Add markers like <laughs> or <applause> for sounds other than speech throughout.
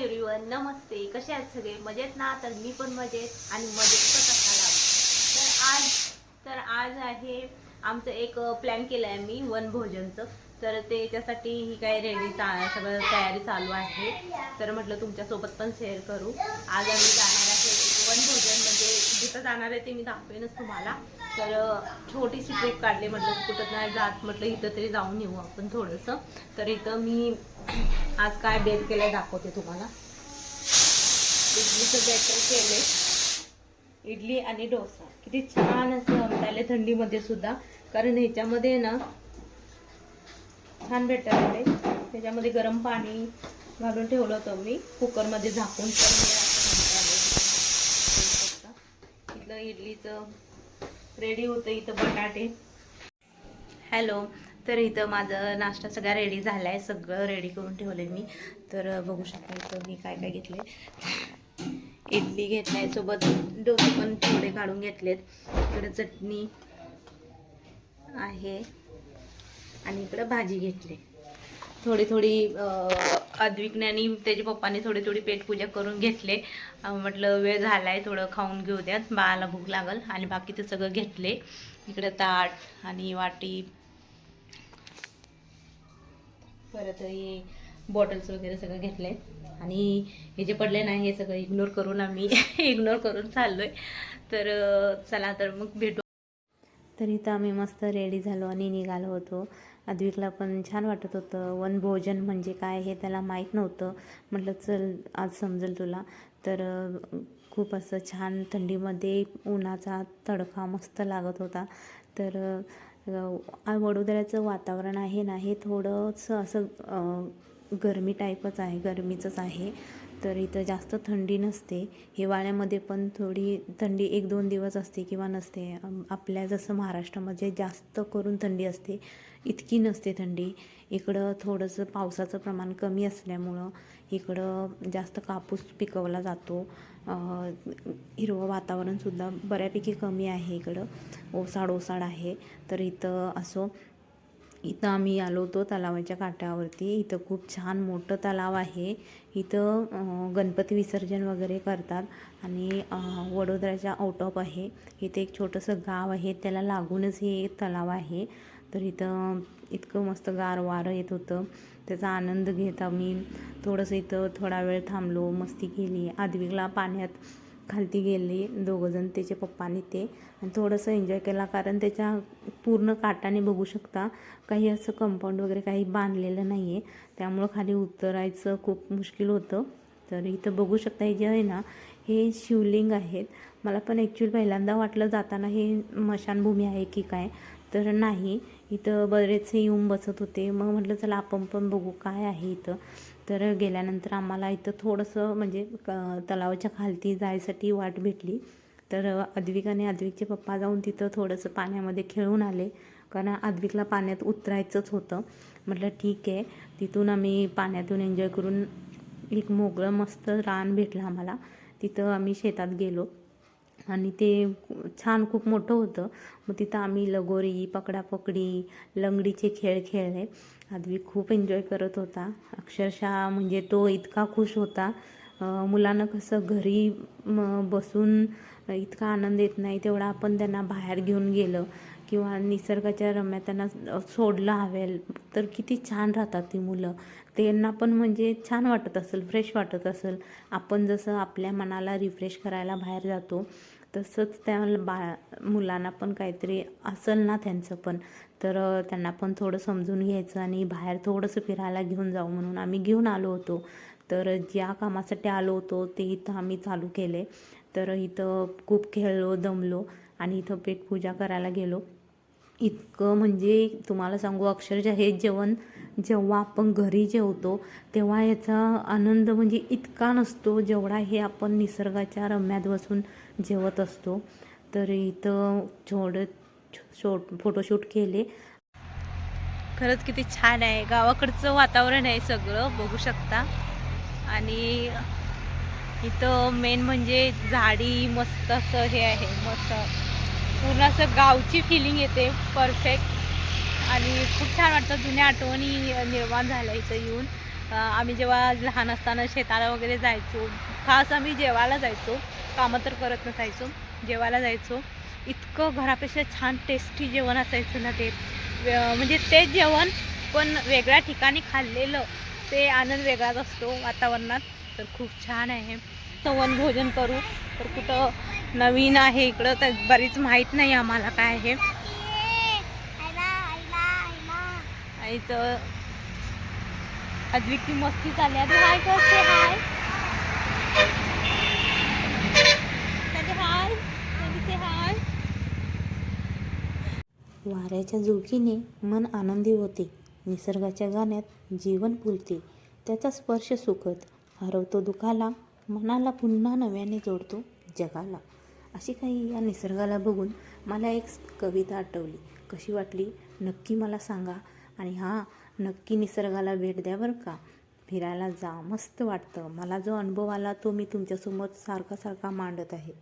नमस्ते. कसे आहेत सगळे? मजेत ना? तर मी पण मजेत आणि मजेत तर आज तर आज आहे आमचं एक प्लॅन केलं आहे मी वनभोजनचं तर त्याच्यासाठी ही काय रेडी सगळं तयारी चालू आहे. तर म्हटलं तुमच्यासोबत पण शेअर करू. आज आम्ही जाणार आहे एक वनभोजन म्हणजे जिथं जाणार आहे ते मी दाखवेनच तुम्हाला. तर छोटीशी ट्रिप काढली म्हटलं कुठं नाही जात म्हटलं इथं तरी जाऊन येऊ आपण थोडंसं. तर इथं मी आज काय बेल केलं दाखवते तुम्हाला. इडलीचं बॅटर केले इडली आणि डोसा. किती छान असं आले थंडीमध्ये सुद्धा. कारण ह्याच्यामध्ये ना छान बेटर आले त्याच्यामध्ये गरम पाणी घालून ठेवलं होतं मी. कुकरमध्ये झाकून तर हे असं म्हणता आलं. बघू शकता. इथलं इडलीचं रेडी होतं इथं बटाटे. हॅलो तर इथं माझं नाश्ता सगळा रेडी झाला आहे सगळं रेडी करून ठेवलं मी. तर बघू शकता इथं मी काय काय घेतले इडली घेतलाय सोबत डोसे पण थोडे काढून घेतलेत. इकडं चटणी आहे. आणि इकडं भाजी घेतली. थोडी थोडी अद्विकने आणि त्याच्या पप्पाने थोडी थोडी पेटपूजा करून घेतले. म्हटलं वेळ झालाय थोडं खाऊन घेऊ द्यात. बाळाला भूक लागल आणि बाकीचं सगळं घेतले. इकडं ताट आणि वाटी. परत हे बॉटल्स वगैरे सगळं घेतले आणि हे जे पडले नाही हे सगळं इग्नोर करून आम्ही <laughs> इग्नोर करून चाललोय. तर चला तर मग भेटू. तर इथं आम्ही मस्त रेडी झालो आणि निघालो होतो. अद्विकला पण छान वाटत होतं. वनभोजन म्हणजे काय हे त्याला माहीत नव्हतं. म्हटलं चल आज समजेल तुला. तर खूप असं छान थंडीमध्ये उन्हाचा तडका मस्त लागत होता. तर वडोदऱ्याचं वातावरण आहे ना हे थोडंसं असं गरमी टाईपच आहे गरमीचंच आहे. तर इथं जास्त थंडी नसते. हिवाळ्यामध्ये पण थोडी थंडी एक दोन दिवस असते किंवा नसते. आपल्या जसं महाराष्ट्रामध्ये जास्त करून थंडी असते इतकी नसते थंडी. इकडं थोडंसं पावसाचं प्रमाण कमी असल्यामुळं इकडं जास्त कापूस पिकवला जातो. हिरवं वातावरणसुद्धा बऱ्यापैकी कमी आहे इकडं. ओसाड ओसाड आहे. तर इथं असो इथं आम्ही आलो होतो तलावाच्या काठावरती. इथं खूप छान मोठं तलाव आहे. इथं गणपती विसर्जन वगैरे करतात आणि वडोदराच्या वडोदऱ्याच्या आउट ऑफ आहे. इथे एक छोटंसं गाव आहे. त्याला लागूनच हे तलाव आहे. तर इथं इतकं मस्त गार वारं येत होतं. त्याचा आनंद घेत आम्ही. थोडंसं इथं थोडा वेळ थांबलो. मस्ती केली. आदवीला पाण्यात खालती गेली दोघंजण त्याचे पप्पानी ते. आणि थोडंसं एन्जॉय केला कारण त्याच्या पूर्ण काटाने बघू शकता काही असं कंपाऊंड वगैरे काही बांधलेलं नाही आहे त्यामुळं खाली उतरायचं खूप मुश्किल होतं. तर इथं बघू शकता हे जे आहे ना हे शिवलिंग आहेत. मला पण ॲक्च्युअली पहिल्यांदा वाटलं जाताना हे मशानभूमी आहे की काय. तर नाही इथं बरेचसे येऊन बसत होते. मग म्हटलं चला आपण पण बघू काय आहे इथं. तर गेल्यानंतर आम्हाला इथं थोडंसं म्हणजे क तलावाच्या खालती जायसाठी वाट भेटली. तर अद्विक आणि अद्विकचे पप्पा जाऊन तिथं थोडंसं पाण्यामध्ये खेळून आले. कारण अद्विकला पाण्यात उतरायचंच होतं. म्हटलं ठीक आहे. तिथून आम्ही पाण्यातून एन्जॉय करून एक मोगळं मस्त रान भेटलं आम्हाला. तिथं आम्ही शेतात गेलो. आणि ते छान खूप मोठं होतं. मग तिथं आम्ही लगोरी पकडापकडी लंगडीचे खेळ खेळले. आदवी खूप एन्जॉय करत होता. अक्षरशः म्हणजे तो इतका खुश होता. मुलांना कसं घरी बसून इतका आनंद येत नाही तेवढा आपण त्यांना बाहेर घेऊन गेलं. किंवा निसर्गाच्या रम्यात त्यांना सोडलं हवेल तर किती छान राहतात ती मुलं. त्यांना पण म्हणजे छान वाटत असेल फ्रेश वाटत असेल. आपण जसं आपल्या मनाला रिफ्रेश करायला बाहेर जातो तसंच त्या बा मुलांना पण काहीतरी असेल ना त्यांचं पण. तर त्यांना पण थोडं समजून घ्यायचं आणि बाहेर थोडंसं फिरायला घेऊन जाऊ म्हणून आम्ही घेऊन आलो होतो. तर ज्या कामासाठी आलो होतो ते इथं आम्ही चालू केले. तर इथं खूप खेळलो दमलो आणि इथं पेटपूजा करायला गेलो. इतकं म्हणजे तुम्हाला सांगू अक्षरशः हे जेवण जेव्हा आपण घरी जेवतो तेव्हा याचा आनंद म्हणजे इतका नसतो जेवढा हे आपण निसर्गाच्या रम्यात बसून जेवत असतो. तर इथं थोडं शोट फोटोशूट केले. खरंच किती छान आहे. गावाकडचं वातावरण आहे सगळं बघू शकता. आणि इथं मेन म्हणजे झाडी मस्त असं हे आहे मस्त पूर्ण असं गावची फिलिंग येते परफेक्ट आणि खूप छान वाटतं जुन्या आठवणी निर्माण झाल्या इथं येऊन. आम्ही जेव्हा लहान असताना शेताला वगैरे जायचो खास आम्ही जेवायला जायचो कामं तर करत नसायचो जेवायला जायचो. इतकं घरापेक्षा छान टेस्टी जेवण असायचं ना ते. म्हणजे ते जेवण पण वेगळ्या ठिकाणी खाल्लेलं ते आनंद वेगळाच असतो वातावरणात. तर खूप छान आहे. तर वनभोजन करू. तर कुठं नवीन आहे इकडं तर बरीच माहीत नाही आम्हाला काय आहे. तर अद्विकी मस्ती चालली आहे. हाय करते हाय? हाय हाय? वाऱ्याच्या झुळकीने मन आनंदी होते. निसर्गाच्या गाण्यात जीवन फुलते. त्याचा स्पर्श सुखद. हरवतो दुखाला मनाला पुन्हा नव्याने जोडतो जगाला. अशी काही या निसर्गाला बघून मला एक कविता आठवली. कशी वाटली? नक्की मला सांगा. आणि हां नक्की निसर्गाला भेट द्या बरं का. फिरायला जा. मस्त वाटतं. मला जो अनुभव आला तो मी तुमच्यासमोर सारखा सारखा मांडत आहे.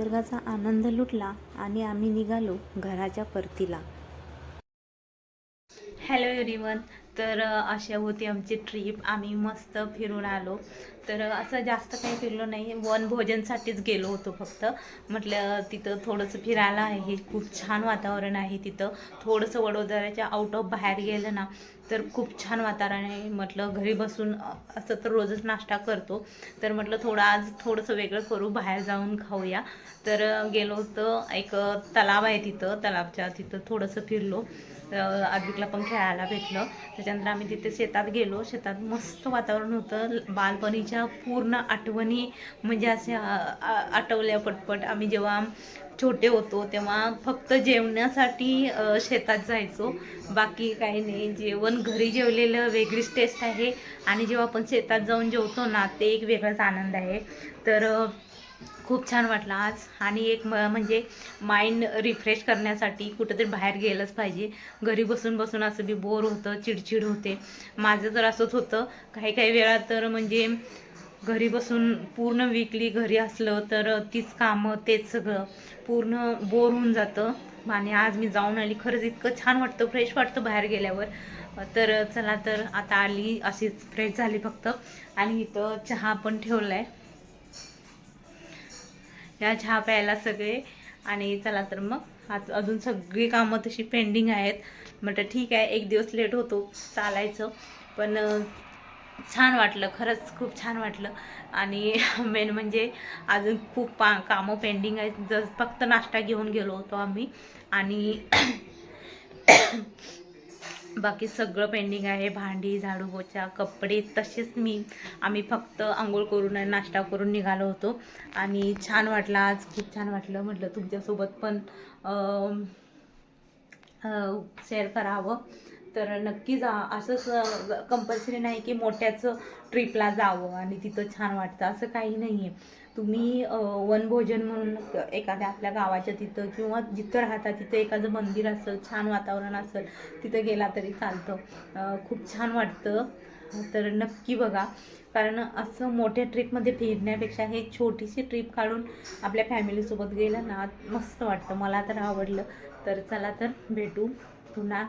निसर्गाचा आनंद लुटला आणि आम्ही निघालो घराच्या परतीला. हॅलो एव्हरीवन तर अशा होती आमची ट्रीप आम्ही मस्त फिरून आलो. तर असं जास्त काही फिरलो नाही. वन भोजनसाठीच गेलो होतो फक्त. म्हटलं तिथं थोडंसं फिरायला आहे. खूप छान वातावरण आहे तिथं. थोडंसं वडोदऱ्याच्या आउट ऑफ बाहेर गेलं ना तर खूप छान वातावरण आहे. म्हटलं घरी बसून असं तर रोजच नाश्ता करतो. तर म्हटलं थोडं आज थोडंसं वेगळं करू. बाहेर जाऊन खाऊया. तर गेलो होतो. एक तलाव आहे तिथं. तलावच्या तिथं थोडंसं फिरलो. आदिकला पण खेळायला भेटलं. त्याच्यानंतर आम्ही तिथे शेतात गेलो. शेतात मस्त वातावरण होतं. बालपणीच्या पूर्ण आठवणी म्हणजे असे आ- आठवल्या पटपट. आम्ही जेव्हा छोटे होतो तेव्हा फक्त जेवण्यासाठी शेतात जायचो. बाकी काही नाही. जेवण घरी जेवलेलं वेगळीच टेस्ट आहे. आणि जेव्हा आपण शेतात जाऊन जेवतो ना ते एक वेगळाच आनंद आहे. तर खूप छान वाटलं आज. आणि एक म म्हणजे माइंड रिफ्रेश करण्यासाठी कुठंतरी बाहेर गेलंच पाहिजे. घरी बसून बसून असं बी बोर होतं चिडचिड होते. माझं तर असंच होतं. काही काही वेळा तर म्हणजे घरी बसून पूर्ण वीकली घरी असलं तर तीच कामं तेच सगळं पूर्ण बोर होऊन जातं. आणि आज मी जाऊन आली. खरंच इतकं छान वाटतं फ्रेश वाटतं बाहेर गेल्यावर. तर चला तर आता आली अशीच फ्रेश झाली फक्त. आणि इथं चहा पण ठेवला आहे या चहा प्यायला सगळे आणि चला तर मग आज अजून सगळी कामं तशी पेंडिंग आहेत म्हटलं ठीक आहे एक दिवस लेट होतो चालायचं पण छान वाटलं खरंच खूप छान वाटलं आणि मेन म्हणजे अजून खूप पा कामं पेंडिंग आहेत जर फक्त नाश्ता घेऊन गेलो होतो आम्ही आणि बाकी सगळं पेंडिंग आहे भांडी झाडू पोछा कपडे तसेच मी आम्ही फक्त आंघोळ करून नाश्ता करून निघालो होतो. आणि छान वाटलं आज खूप छान वाटलं. म्हटलं तुमच्यासोबत पण शेअर करावं. तर नक्की जा असंच कंपल्सरी नाही की मोठ्याचं ट्रिपला जावं आणि तिथं छान वाटतं. असं काही नाही आहे तुम्ही वनभोजन म्हणून एखाद्या आपल्या गावाच्या तिथं किंवा जिथं राहता तिथं एखादं मंदिर असेल छान वातावरण असेल तिथं गेला तरी चालतं. खूप छान वाटतं. तर नक्की बघा. कारण असं मोठ्या ट्रिपमध्ये फिरण्यापेक्षा हे छोटीशी ट्रिप काढून आपल्या फॅमिलीसोबत गेलं ना मस्त वाटतं. मला तर आवडलं. तर चला तर भेटू पुन्हा.